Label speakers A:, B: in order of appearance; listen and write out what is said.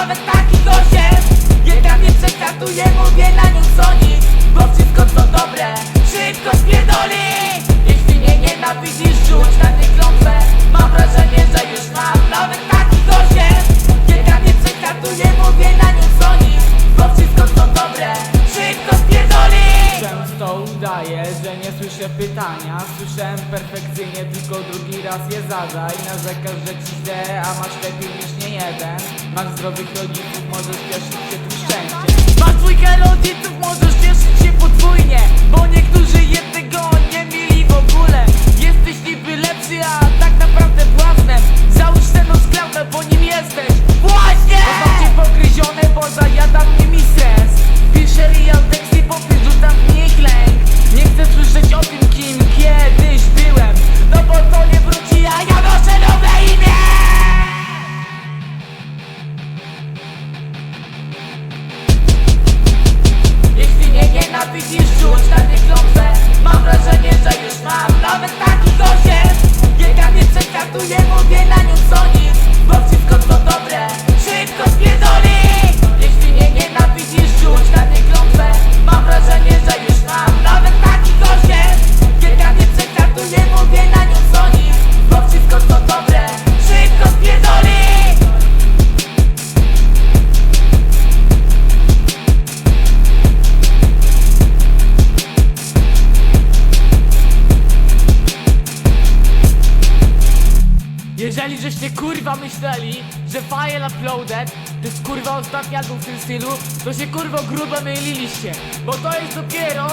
A: nawet taki osiem Jedna mnie przekatuje, mówię na nią co nic Bo wszystko co dobre, szybko spierdoli. Jeśli mnie nienawidzisz, rzuć na nie klątwę. Mam wrażenie, że już mam. Nawet taki osiem Jedna mnie przekatuje, mówię na nią co nic Bo wszystko co dobre, szybko spierdoli.
B: Często udaję, że nie słyszę pytania. Słyszałem perfekcyjnie, tylko drugi raz je zadaj. Narzekasz, że ci źle, a masz lepiej niż nie jeden Masz zdrowych rodziców, możesz cieszyć się tym szczęściem.
A: Masz dwójkę rodziców, możesz cieszyć się podwójnie Bo niektórzy jednego nie mieli w ogóle. Jesteś niby lepszy, a tak naprawdę błaznem. Załóż ten sklawę, bo nim jesteś. Właśnie! Mam cię pogryzione, bo zajada mnie mi stres. Piszę real teksty, popis rzucam w nich lęk Jeżeli żeście kurwa myśleli, że File Uploaded? To jest kurwa ostatni album w tym stylu, to się kurwa grubo myliliście, bo to jest dopiero